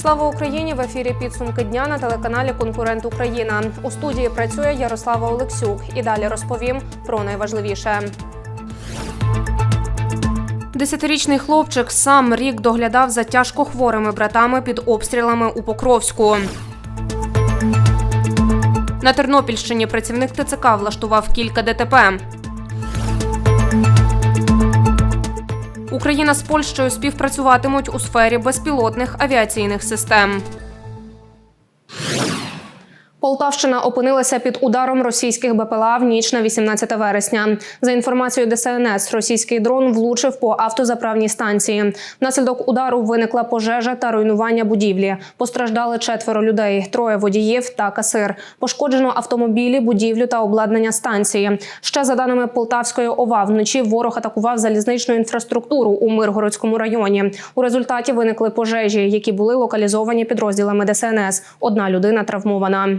Слава Україні! В ефірі підсумки дня на телеканалі Конкурент Україна. У студії працює Ярослава Олексюк. І далі розповім про найважливіше. Десятирічний хлопчик сам рік доглядав за тяжко хворими братами під обстрілами у Покровську. На Тернопільщині працівник ТЦК влаштував кілька ДТП. Україна з Польщею співпрацюватимуть у сфері безпілотних авіаційних систем. Полтавщина опинилася під ударом російських БПЛА в ніч на 18 вересня. За інформацією ДСНС, російський дрон влучив по автозаправній станції. Внаслідок удару виникла пожежа та руйнування будівлі. Постраждали четверо людей: троє водіїв та касир. Пошкоджено автомобілі, будівлю та обладнання станції. Ще за даними Полтавської ОВА, вночі ворог атакував залізничну інфраструктуру у Миргородському районі. У результаті виникли пожежі, які були локалізовані підрозділами ДСНС. Одна людина травмована.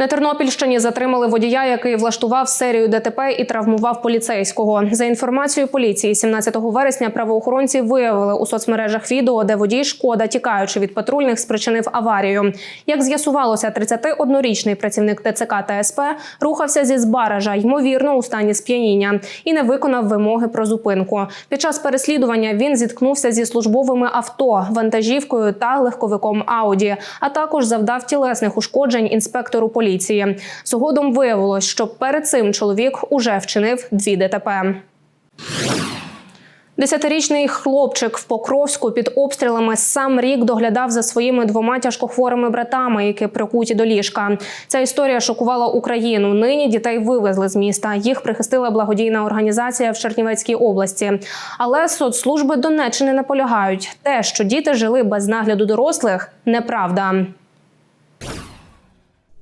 На Тернопільщині затримали водія, який влаштував серію ДТП і травмував поліцейського. За інформацією поліції, 17 вересня правоохоронці виявили у соцмережах відео, де водій шкода, тікаючи від патрульних, спричинив аварію. Як з'ясувалося, 31-річний працівник ТЦК та СП рухався зі збаража, ймовірно, у стані сп'яніння, і не виконав вимоги про зупинку. Під час переслідування він зіткнувся зі службовими авто, вантажівкою та легковиком Ауді, а також завдав тілесних ушкоджень інспектору поліції. Згодом виявилось, що перед цим чоловік уже вчинив дві ДТП. Десятирічний хлопчик в Покровську під обстрілами сам рік доглядав за своїми двома тяжкохворими братами, які прикуті до ліжка. Ця історія шокувала Україну. Нині дітей вивезли з міста. Їх прихистила благодійна організація в Чернівецькій області. Але соцслужби Донеччини наполягають, те, що діти жили без нагляду дорослих, неправда.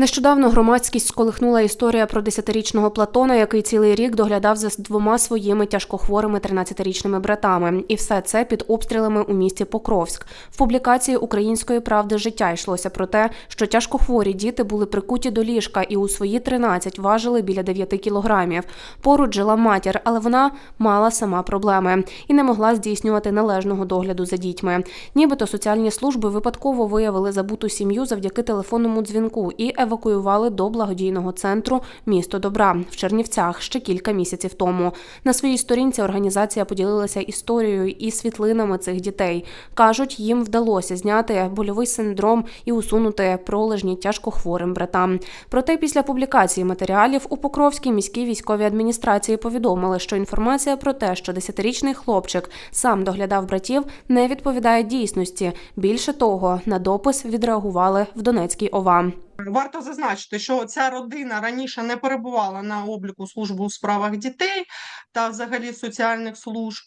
Нещодавно громадськість сколихнула історія про десятирічного Платона, який цілий рік доглядав за двома своїми тяжкохворими 13-річними братами. І все це під обстрілами у місті Покровськ. В публікації Української правди життя йшлося про те, що тяжкохворі діти були прикуті до ліжка і у свої 13 важили біля 9 кілограмів. Поруч жила матір, але вона мала сама проблеми і не могла здійснювати належного догляду за дітьми. Нібито соціальні служби випадково виявили забуту сім'ю завдяки телефонному дзвінку і евакуювали до благодійного центру Місто добра в Чернівцях ще кілька місяців тому. На своїй сторінці організація поділилася історією і світлинами цих дітей. кажуть, їм вдалося зняти больовий синдром і усунути пролежні тяжкохворим братам. Проте після публікації матеріалів у Покровській міській військовій адміністрації повідомили, що інформація про те, що десятирічний хлопчик сам доглядав братів, не відповідає дійсності. Більше того, на допис відреагували в Донецькій ОВА. Варто зазначити, що ця родина раніше не перебувала на обліку служби у справах дітей та взагалі соціальних служб.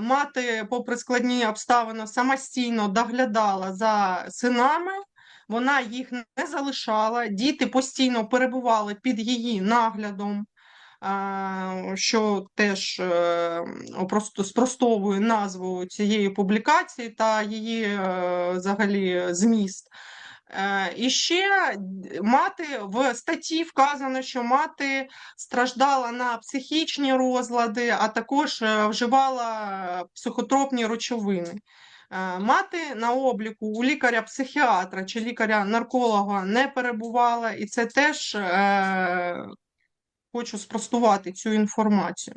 Мати, попри складні обставини, самостійно доглядала за синами. Вона їх не залишала. Діти постійно перебували під її наглядом, що теж е, просто спростовує назву цієї публікації та її е, взагалі зміст. Е, І ще мати в статті вказано, що мати страждала на психічні розлади, а також е, вживала психотропні речовини. Е, Мати на обліку у лікаря-психіатра чи лікаря-нарколога не перебувала, і це теж е, хочу спростувати цю інформацію.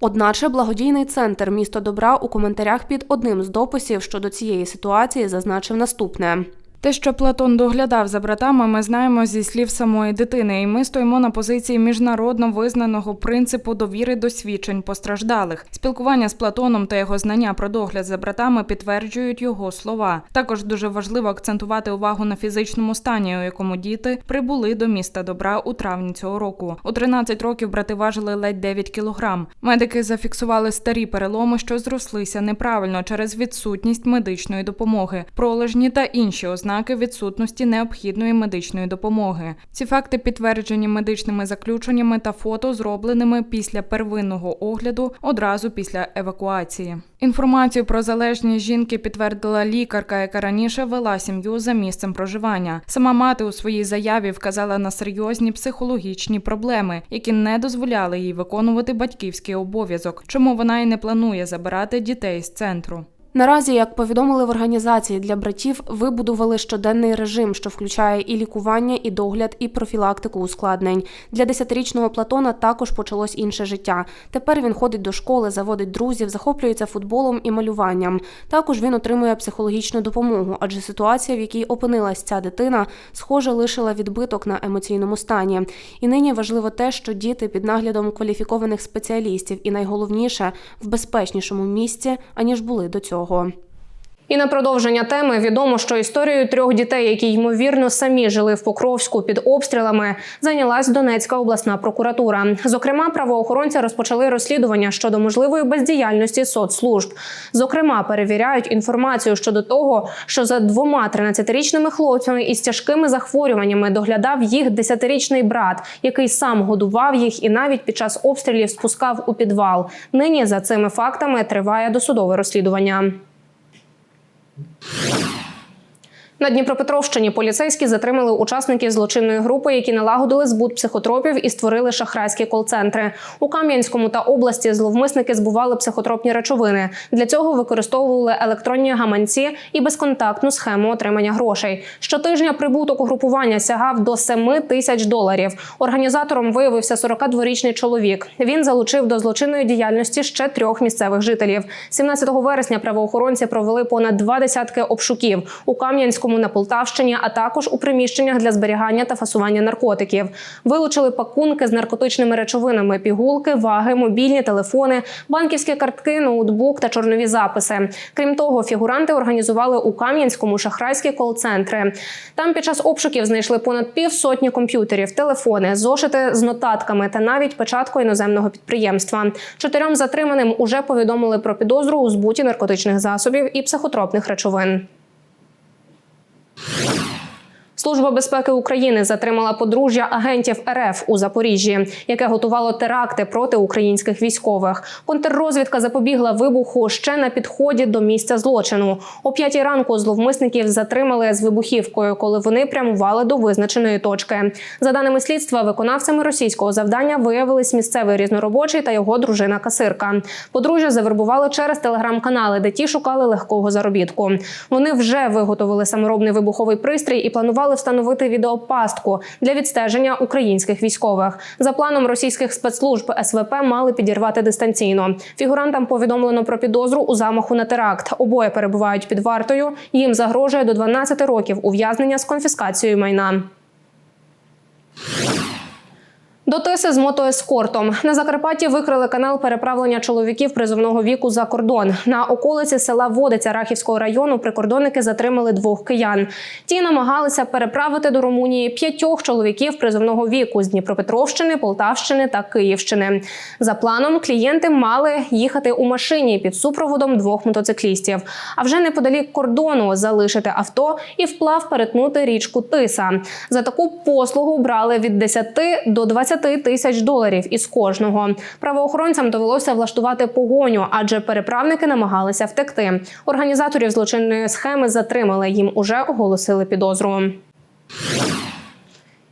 Одначе благодійний центр місто добра у коментарях під одним з дописів щодо цієї ситуації зазначив наступне. Те, що Платон доглядав за братами, ми знаємо зі слів самої дитини, і ми стоїмо на позиції міжнародно визнаного принципу довіри до свідчень постраждалих. Спілкування з Платоном та його знання про догляд за братами підтверджують його слова. Також дуже важливо акцентувати увагу на фізичному стані, у якому діти прибули до міста добра у травні цього року. У 13 років брати важили ледь 9 кілограм. Медики зафіксували старі переломи, що зрослися неправильно через відсутність медичної допомоги, пролежні та інші ознаки відсутності необхідної медичної допомоги. Ці факти підтверджені медичними заключеннями та фото, зробленими після первинного огляду одразу після евакуації. Інформацію про залежність жінки підтвердила лікарка, яка раніше вела сім'ю за місцем проживання. Сама мати у своїй заяві вказала на серйозні психологічні проблеми, які не дозволяли їй виконувати батьківський обов'язок, чому вона і не планує забирати дітей з центру. Наразі, як повідомили в організації для братів, вибудували щоденний режим, що включає і лікування, і догляд, і профілактику ускладнень. Для десятирічного Платона також почалось інше життя. Тепер він ходить до школи, заводить друзів, захоплюється футболом і малюванням. Також він отримує психологічну допомогу, адже ситуація, в якій опинилась ця дитина, схоже, лишила відбиток на емоційному стані. І нині важливо те, що діти під наглядом кваліфікованих спеціалістів, і найголовніше в безпечнішому місці, аніж були до цього. того І на продовження теми відомо, що історією трьох дітей, які ймовірно самі жили в Покровську під обстрілами, зайнялась Донецька обласна прокуратура. Зокрема, правоохоронці розпочали розслідування щодо можливої бездіяльності соцслужб. Зокрема, перевіряють інформацію щодо того, що за двома 13-річними хлопцями із тяжкими захворюваннями доглядав їх 10-річний брат, який сам годував їх і навіть під час обстрілів спускав у підвал. Нині за цими фактами триває досудове розслідування. Thank you. На Дніпропетровщині поліцейські затримали учасників злочинної групи, які налагодили збут психотропів і створили шахрайські кол-центри. У Кам'янському та області зловмисники збували психотропні речовини. Для цього використовували електронні гаманці і безконтактну схему отримання грошей. Щотижня прибуток угрупування сягав до 7 тисяч доларів. Організатором виявився 42-річний чоловік. Він залучив до злочинної діяльності ще трьох місцевих жителів. 17 вересня правоохоронці провели понад два десятки обшуків у Кам'янському на Полтавщині, а також у приміщеннях для зберігання та фасування наркотиків. Вилучили пакунки з наркотичними речовинами, пігулки, ваги, мобільні телефони, банківські картки, ноутбук та чорнові записи. Крім того, фігуранти організували у Кам'янському шахрайські кол-центри. Там під час обшуків знайшли понад півсотні комп'ютерів, телефони, зошити з нотатками та навіть печатку іноземного підприємства. Чотирьом затриманим уже повідомили про підозру у збуті наркотичних засобів і психотропних речовин. Служба безпеки України затримала подружжя агентів РФ у Запоріжжі, яке готувало теракти проти українських військових. Контррозвідка запобігла вибуху ще на підході до місця злочину. О п'ятій ранку зловмисників затримали з вибухівкою, коли вони прямували до визначеної точки. За даними слідства, виконавцями російського завдання виявились місцевий різноробочий та його дружина касирка. Подружжя завербували через телеграм-канали, де ті шукали легкого заробітку. Вони вже виготовили саморобний вибуховий пристрій і планували встановити відеопастку для відстеження українських військових. За планом російських спецслужб СВП мали підірвати дистанційно. Фігурантам повідомлено про підозру у замаху на теракт. Обоє перебувають під вартою. Їм загрожує до 12 років ув'язнення з конфіскацією майна. До Тиси з мотоескортом на Закарпатті викрили канал переправлення чоловіків призовного віку за кордон. На околиці села Водиця Рахівського району прикордонники затримали двох киян. Ті намагалися переправити до Румунії п'ятьох чоловіків призовного віку з Дніпропетровщини, Полтавщини та Київщини. За планом клієнти мали їхати у машині під супроводом двох мотоциклістів. А вже неподалік кордону залишити авто і вплав перетнути річку Тиса. За таку послугу брали від 10 до 20 тисяч доларів із кожного. Правоохоронцям довелося влаштувати погоню, адже переправники намагалися втекти. Організаторів злочинної схеми затримали. Їм уже оголосили підозру.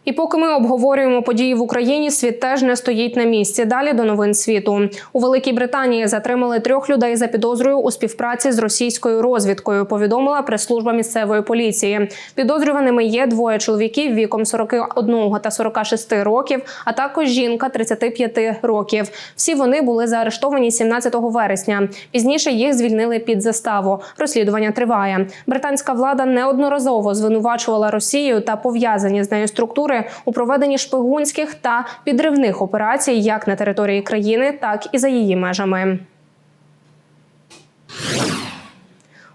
І поки ми обговорюємо події в Україні, світ теж не стоїть на місці. Далі до новин світу у Великій Британії затримали трьох людей за підозрою у співпраці з російською розвідкою. Повідомила прес-служба місцевої поліції. Підозрюваними є двоє чоловіків віком 41 та 46 років, а також жінка 35 років. Всі вони були заарештовані 17 вересня. Пізніше їх звільнили під заставу. Розслідування триває. Британська влада неодноразово звинувачувала Росію та пов'язані з нею структури у проведенні шпигунських та підривних операцій як на території країни, так і за її межами.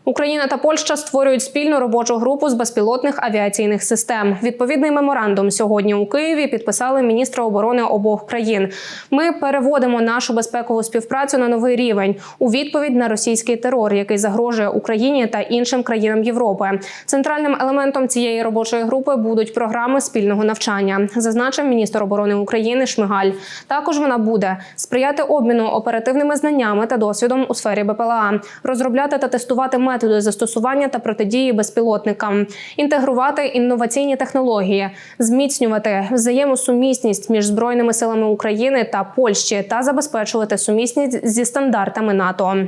Україна та Польща створюють спільну робочу групу з безпілотних авіаційних систем. Відповідний меморандум сьогодні у Києві підписали міністри оборони обох країн. Ми переводимо нашу безпекову співпрацю на новий рівень у відповідь на російський терор, який загрожує Україні та іншим країнам Європи. Центральним елементом цієї робочої групи будуть програми спільного навчання, зазначив міністр оборони України Шмигаль. Також вона буде сприяти обміну оперативними знаннями та досвідом у сфері БПЛА, розробляти та тестувати методи застосування та протидії безпілотникам, інтегрувати інноваційні технології, зміцнювати взаємосумісність між збройними силами України та Польщі та забезпечувати сумісність зі стандартами НАТО.